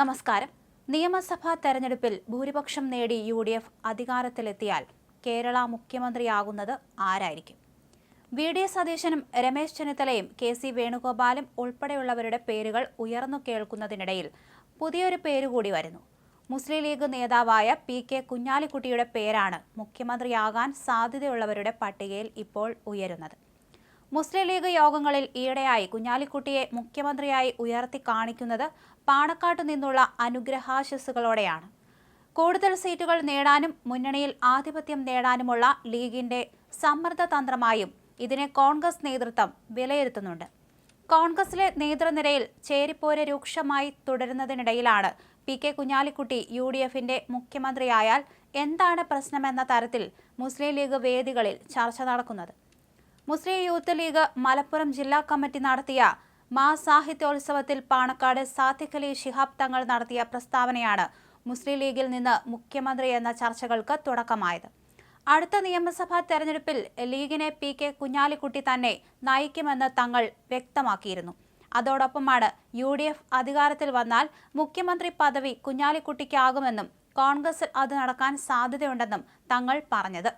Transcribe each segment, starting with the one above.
നമസ്കാരം. നിയമസഭാ തെരഞ്ഞെടുപ്പിൽ ഭൂരിപക്ഷം നേടി യു ഡി എഫ് അധികാരത്തിലെത്തിയാൽ കേരള മുഖ്യമന്ത്രിയാകുന്നത് ആരായിരിക്കും? വി ഡി സതീശനും രമേശ് ചെന്നിത്തലയും കെ സി വേണുഗോപാലും ഉൾപ്പെടെയുള്ളവരുടെ പേരുകൾ ഉയർന്നു കേൾക്കുന്നതിനിടയിൽ പുതിയൊരു പേര് കൂടി വരുന്നു. മുസ്ലിം ലീഗ് നേതാവായ പി കെ കുഞ്ഞാലിക്കുട്ടിയുടെ പേരാണ് മുഖ്യമന്ത്രിയാകാൻ സാധ്യതയുള്ളവരുടെ പട്ടികയിൽ ഇപ്പോൾ ഉയരുന്നത്. മുസ്ലിം ലീഗ് യോഗങ്ങളിൽ ഈയിടെയായി കുഞ്ഞാലിക്കുട്ടിയെ മുഖ്യമന്ത്രിയായി ഉയർത്തി കാണിക്കുന്നത് പാണക്കാട്ടു നിന്നുള്ള അനുഗ്രഹാശസ്സുകളോടെയാണ്. കൂടുതൽ സീറ്റുകൾ നേടാനും മുന്നണിയിൽ ആധിപത്യം നേടാനുമുള്ള ലീഗിന്റെ സമ്മർദ്ദ തന്ത്രമായും ഇതിനെ കോൺഗ്രസ് നേതൃത്വം വിലയിരുത്തുന്നുണ്ട്. കോൺഗ്രസിലെ നേതൃനിരയിൽ ചേരിപ്പോര് രൂക്ഷമായി തുടരുന്നതിനിടയിലാണ് പി കെ കുഞ്ഞാലിക്കുട്ടി യു ഡി എഫിന്റെ മുഖ്യമന്ത്രിയായാൽ എന്താണ് പ്രശ്നമെന്ന തരത്തിൽ മുസ്ലിം ലീഗ് വേദികളിൽ ചർച്ച നടക്കുന്നത്. മുസ്ലിം യൂത്ത് ലീഗ് മലപ്പുറം ജില്ലാ കമ്മിറ്റി നടത്തിയ മാ സാഹിത്യോത്സവത്തിൽ പാണക്കാട് സാത്തിഖലി ശിഹാബ് തങ്ങൾ നടത്തിയ പ്രസ്താവനയാണ് മുസ്ലിം ലീഗിൽ നിന്ന് മുഖ്യമന്ത്രി എന്ന ചർച്ചകൾക്ക് തുടക്കമായത്. അടുത്ത നിയമസഭാ തെരഞ്ഞെടുപ്പിൽ ലീഗിനെ പി കെ കുഞ്ഞാലിക്കുട്ടി തന്നെ നയിക്കുമെന്ന് തങ്ങൾ വ്യക്തമാക്കിയിരുന്നു. അതോടൊപ്പമാണ് യു ഡി എഫ് അധികാരത്തിൽ വന്നാൽ മുഖ്യമന്ത്രി പദവി കുഞ്ഞാലിക്കുട്ടിക്കാകുമെന്നും കോൺഗ്രസിൽ അത് നടക്കാൻ സാധ്യതയുണ്ടെന്നും തങ്ങൾ പറഞ്ഞത്.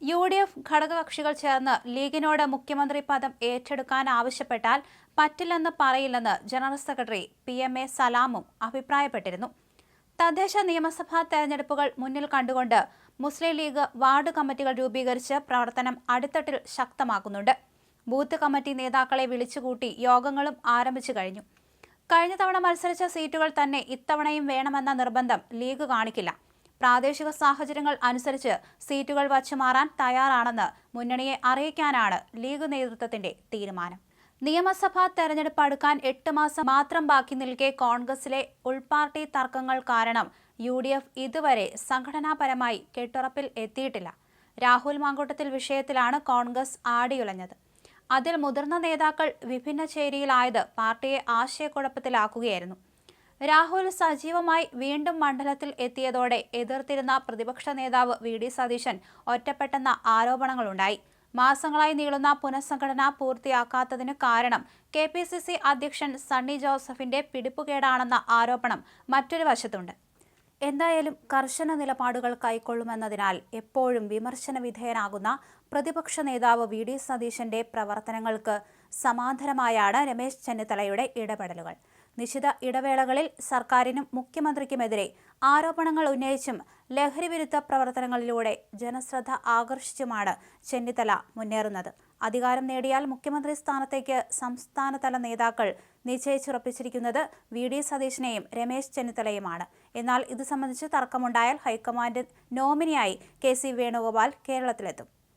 യു ഡി എഫ് ഘടകകക്ഷികൾ ചേർന്ന് ലീഗിനോട് മുഖ്യമന്ത്രി പദം ഏറ്റെടുക്കാൻ ആവശ്യപ്പെട്ടാൽ പറ്റില്ലെന്ന് പറയില്ലെന്ന് ജനറൽ സെക്രട്ടറി പി എം എ സലാമും അഭിപ്രായപ്പെട്ടിരുന്നു. തദ്ദേശ നിയമസഭാ തെരഞ്ഞെടുപ്പുകൾ മുന്നിൽ കണ്ടുകൊണ്ട് മുസ്ലിം ലീഗ് വാർഡ് കമ്മിറ്റികൾ രൂപീകരിച്ച് പ്രവർത്തനം അടിത്തട്ടിൽ ശക്തമാക്കുന്നുണ്ട്. ബൂത്ത് കമ്മിറ്റി നേതാക്കളെ വിളിച്ചുകൂട്ടി യോഗങ്ങളും ആരംഭിച്ചു കഴിഞ്ഞു. കഴിഞ്ഞ തവണ മത്സരിച്ച സീറ്റുകൾ തന്നെ ഇത്തവണയും വേണമെന്ന നിർബന്ധം ലീഗ് കാണിക്കില്ല. പ്രാദേശിക സാഹചര്യങ്ങൾ അനുസരിച്ച് സീറ്റുകൾ വച്ചു മാറാൻ തയ്യാറാണെന്ന് മുന്നണിയെ അറിയിക്കാനാണ് ലീഗ് നേതൃത്വത്തിന്റെ തീരുമാനം. നിയമസഭാ തെരഞ്ഞെടുപ്പ് അടുക്കാൻ എട്ട് മാസം മാത്രം ബാക്കി നിൽക്കെ കോൺഗ്രസിലെ ഉൾപാർട്ടി തർക്കങ്ങൾ കാരണം യു ഡി എഫ് ഇതുവരെ സംഘടനാപരമായി കെട്ടുറപ്പിൽ എത്തിയിട്ടില്ല. രാഹുൽ മാങ്കൂട്ടത്തിൽ വിഷയത്തിലാണ് കോൺഗ്രസ് ആടിയുലഞ്ഞത്. അതിൽ മുതിർന്ന നേതാക്കൾ വിഭിന്ന ചേരിയിലായത് പാർട്ടിയെ ആശയക്കുഴപ്പത്തിലാക്കുകയായിരുന്നു. രാഹുൽ സജീവമായി വീണ്ടും മണ്ഡലത്തിൽ എത്തിയതോടെ എതിർത്തിരുന്ന പ്രതിപക്ഷ നേതാവ് വി ഡി സതീശൻ ഒറ്റപ്പെട്ടെന്ന ആരോപണങ്ങളുണ്ടായി. മാസങ്ങളായി നീളുന്ന പുനഃസംഘടന പൂർത്തിയാക്കാത്തതിന് കാരണം കെ പി സി സി അധ്യക്ഷൻ സണ്ണി ജോസഫിന്റെ പിടിപ്പുകേടാണെന്ന ആരോപണം മറ്റൊരു വശത്തുണ്ട്. എന്തായാലും കർശന നിലപാടുകൾ കൈക്കൊള്ളുമെന്നതിനാൽ എപ്പോഴും വിമർശന വിധേയനാകുന്ന പ്രതിപക്ഷ നേതാവ് വി ഡി സതീശന്റെ പ്രവർത്തനങ്ങൾക്ക് സമാന്തരമായാണ് രമേശ് ചെന്നിത്തലയുടെ ഇടപെടലുകൾ. നിശ്ചിത ഇടവേളകളിൽ സർക്കാരിനും മുഖ്യമന്ത്രിക്കുമെതിരെ ആരോപണങ്ങൾ ഉന്നയിച്ചും ലഹരിവിരുദ്ധ പ്രവർത്തനങ്ങളിലൂടെ ജനശ്രദ്ധ ആകർഷിച്ചുമാണ് ചെന്നിത്തല മുന്നേറുന്നത്. അധികാരം നേടിയാൽ മുഖ്യമന്ത്രി സ്ഥാനത്തേക്ക് സംസ്ഥാനതല നേതാക്കൾ നിശ്ചയിച്ചുറപ്പിച്ചിരിക്കുന്നത് വി. ഡി. സതീശനെയും രമേശ് ചെന്നിത്തലയുമാണ്. എന്നാൽ ഇത് സംബന്ധിച്ച് തർക്കമുണ്ടായാൽ ഹൈക്കമാൻഡ് നോമിനിയായി കെ. സി. വേണുഗോപാൽ കേരളത്തിലെത്തും.